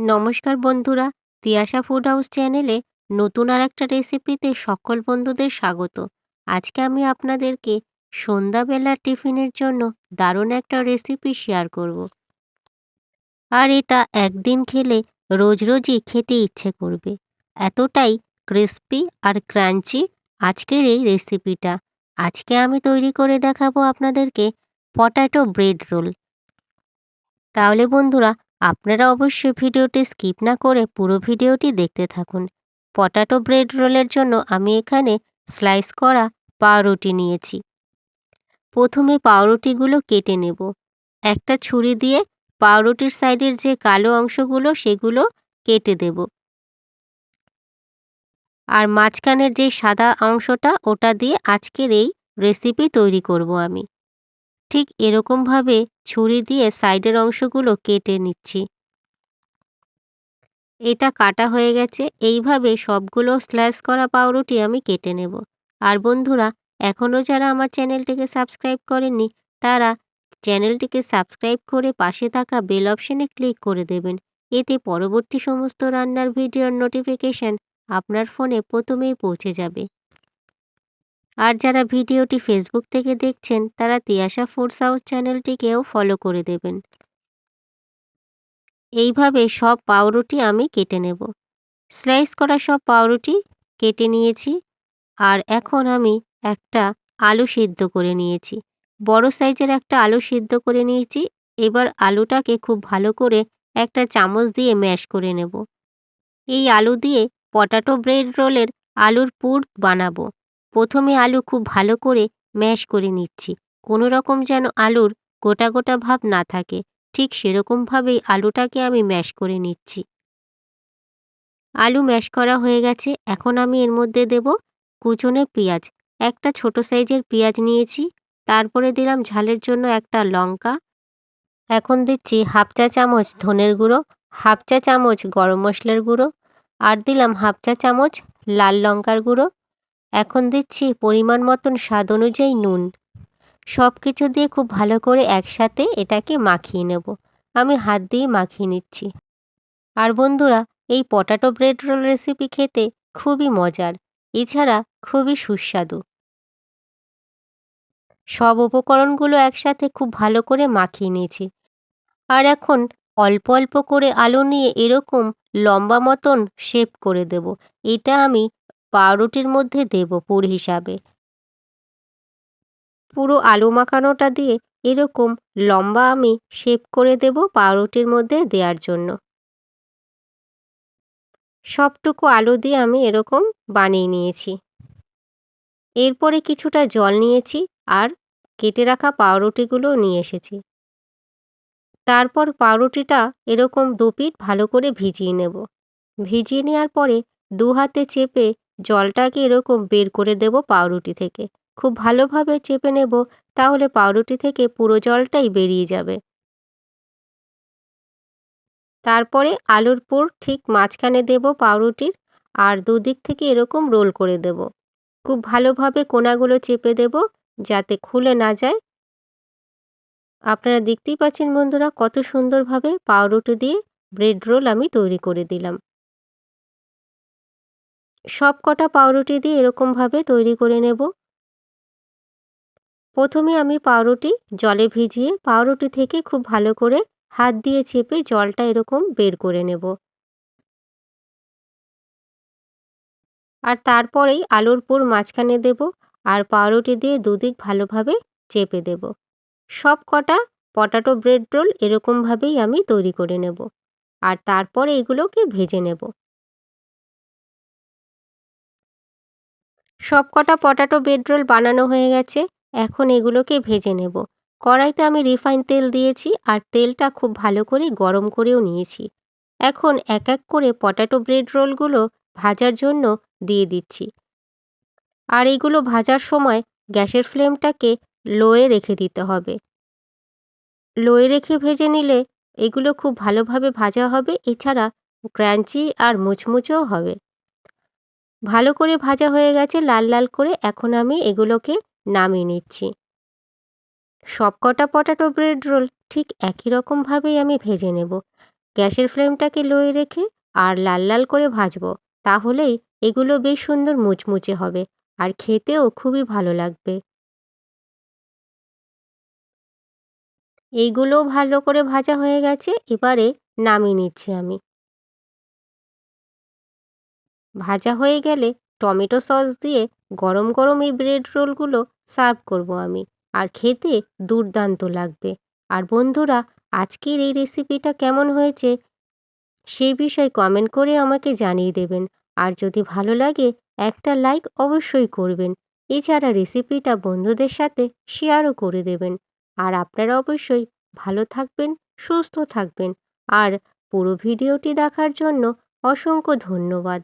নমস্কার বন্ধুরা, Tiyasha food house চ্যানেলে নতুন আর একটা রেসিপিতে সকল বন্ধুদের স্বাগত। আজকে আমি আপনাদেরকে সন্ধ্যাবেলার টিফিনের জন্য দারুণ একটা রেসিপি শেয়ার করব। আর এটা একদিন খেলে রোজ রোজই খেতে ইচ্ছে করবে। এতটাই ক্রিস্পি আর ক্রাঞ্চি আজকের এই রেসিপিটা আজকে আমি তৈরি করে দেখাবো আপনাদেরকে পটাটো ব্রেড রোল তাহলে বন্ধুরা আপনারা অবশ্যই ভিডিওটি স্কিপ না করে পুরো ভিডিওটি দেখতে থাকুন। পটাটো ব্রেড রোলের জন্য আমি এখানে স্লাইস করা পাউরুটি নিয়েছি। প্রথমে পাউরুটিগুলো কেটে নেব। একটা ছুরি দিয়ে পাউরুটির সাইডের যে কালো অংশগুলো সেগুলো কেটে দেব। আর মাঝখানের যে সাদা অংশটা ওটা দিয়ে আজকের এই রেসিপি তৈরি করব আমি। ঠিক এরকমভাবে ছুরি দিয়ে সাইডের অংশগুলো কেটে নিচ্ছি। এটা কাটা হয়ে গেছে, এইভাবে সবগুলো স্ল্যাশ করা পাউরুটি আমি কেটে নেব। আর বন্ধুরা, এখনও যারা আমার চ্যানেলটিকে সাবস্ক্রাইব করেননি, তারা চ্যানেলটিকে সাবস্ক্রাইব করে পাশে থাকা বেল অপশনে ক্লিক করে দেবেন। এতে পরবর্তী সমস্ত রান্নার ভিডিওর নোটিফিকেশান আপনার ফোনে প্রথমেই পৌঁছে যাবে। আর যারা ভিডিওটি ফেসবুক থেকে দেখছেন, তারা তিয়াশা ফুড সাউথ চ্যানেলটিকেও ফলো করে দেবেন। এইভাবে সব পাউরুটি আমি কেটে নেব। স্লাইস করা সব পাউরুটি কেটে নিয়েছি আর এখন আমি একটা আলু সিদ্ধ করে নিয়েছি। বড় সাইজের একটা আলু সিদ্ধ করে নিয়েছি। এবার আলুটাকে খুব ভালো করে একটা চামচ দিয়ে ম্যাশ করে নেব। এই আলু দিয়ে পটাটো ব্রেড রোলের আলুর পুর বানাবো। প্রথমে আলু খুব ভালো করে ম্যাশ করে নিচ্ছি। কোনো রকম যেন আলুর গোটা গোটা ভাব না থাকে, ঠিক সেরকমভাবেই আলুটাকে আমি ম্যাশ করে নিচ্ছি। আলু ম্যাশ করা হয়ে গেছে, এখন আমি এর মধ্যে দেব কুচনে পেঁয়াজ। একটা ছোট সাইজের পেঁয়াজ নিয়েছি, তারপরে দিলাম ঝালের জন্য একটা লঙ্কা। এখন দিচ্ছি হাফ চা চামচ ধনের গুঁড়ো, হাফ চা চামচ গরম মশলার গুঁড়ো, আর দিলাম হাফ চা চামচ লাল লঙ্কার গুঁড়ো। এখন দিচ্ছি পরিমাণ মতন স্বাদ অনুযায়ী নুন। সব কিছু দিয়ে খুব ভালো করে একসাথে এটাকে মাখিয়ে নেব। আমি হাত দিয়ে মাখিয়ে নিচ্ছি। আর বন্ধুরা, এই পটাটো ব্রেড রোল রেসিপি খেতে খুবই মজার, এছাড়া খুবই সুস্বাদু। সব উপকরণগুলো একসাথে খুব ভালো করে মাখিয়ে নিয়েছি। আর এখন অল্প অল্প করে আলু নিয়ে এরকম লম্বা মতন শেপ করে দেব। এটা আমি পাউরুটির মধ্যে দেব পুর হিসাবে। পুরো আলু মাখানোটা দিয়ে এরকম লম্বা আমি শেপ করে দেব পাউরুটির মধ্যে দেওয়ার জন্য। সবটুকু আলু দিয়ে আমি এরকম বানিয়ে নিয়েছি। এরপরে কিছুটা জল নিয়েছি আর কেটে রাখা পাউরুটিগুলো নিয়ে এসেছি। তারপর পাউরুটিটা এরকম দু পিঠ ভালো করে ভিজিয়ে নেব। ভিজিয়ে নেওয়ার পরে দু হাতে চেপে জলটাকে এরকম বের করে দেব পাউরুটি থেকে। খুব ভালোভাবে চেপে নেব, তাহলে পাউরুটি থেকে পুরো জলটাই বেরিয়ে যাবে। তারপরে আলুর পুর ঠিক মাঝখানে দেব পাউরুটির, আর দুদিক থেকে এরকম রোল করে দেব। খুব ভালোভাবে কোনাগুলো চেপে দেব, যাতে খুলে না যায়। আপনারা দেখতেই পাচ্ছেন বন্ধুরা, কত সুন্দরভাবে পাউরুটি দিয়ে ব্রেড রোল আমি তৈরি করে দিলাম। সব কটা পাউরুটি দিয়ে এরকমভাবে তৈরি করে নেব। প্রথমে আমি পাউরুটি জলে ভিজিয়ে পাউরুটি থেকে খুব ভালো করে হাত দিয়ে চেপে জলটা এরকম বের করে নেব। আর তারপরেই আলুর পুর মাঝখানে দেব আর পাউরুটি দিয়ে দুদিক ভালোভাবে চেপে দেব। সব কটা পটাটো ব্রেড রোল এরকমভাবেই আমি তৈরি করে নেব। আর তারপরে এগুলোকে ভেজে নেব। সব কটা পটাটো ব্রেড রোল বানানো হয়ে গেছে, এখন এগুলোকে ভেজে নেব। কড়াইতে আমি রিফাইন তেল দিয়েছি আর তেলটা খুব ভালো করে গরম করেও নিয়েছি। এখন এক এক করে পটাটো ব্রেড রোলগুলো ভাজার জন্য দিয়ে দিচ্ছি। আর এগুলো ভাজার সময় গ্যাসের ফ্লেমটাকে লোয়ে রেখে দিতে হবে। লোয়ে রেখে ভেজে নিলে এগুলো খুব ভালোভাবে ভাজা হবে, এছাড়া ক্রাঞ্চি আর মুচমুচেও হবে। ভালো করে ভাজা হয়ে গেছে লাল লাল করে এখন আমি এগুলোকে নামিয়ে নিচ্ছি। সবকটা পটাটো ব্রেড রোল ঠিক একই রকমভাবেই আমি ভেজে নেব। গ্যাসের ফ্লেমটাকে লোয়ে রেখে আর লাল লাল করে ভাজবো, তাহলেই এগুলো বেশ সুন্দর মুচমুচে হবে আর খেতেও খুবই ভালো লাগবে। এইগুলো ভালো করে ভাজা হয়ে গেছে, এবারে নামিয়ে নিচ্ছি আমি। ভাজা হয়ে গেলে টমেটো সস দিয়ে গরম গরম এই ব্রেড রোলগুলো সার্ভ করব আমি। আর খেতে দুর্দান্ত লাগবে। আর বন্ধুরা, আজকের এই রেসিপিটা কেমন হয়েছে সেই বিষয়ে কমেন্ট করে আমাকে জানিয়ে দেবেন। আর যদি ভালো লাগে, একটা লাইক অবশ্যই করবেন। এছাড়া রেসিপিটা বন্ধুদের সাথে শেয়ারও করে দেবেন। আর আপনারা অবশ্যই ভালো থাকবেন, সুস্থ থাকবেন। আর পুরো ভিডিওটি দেখার জন্য অসংখ্য ধন্যবাদ।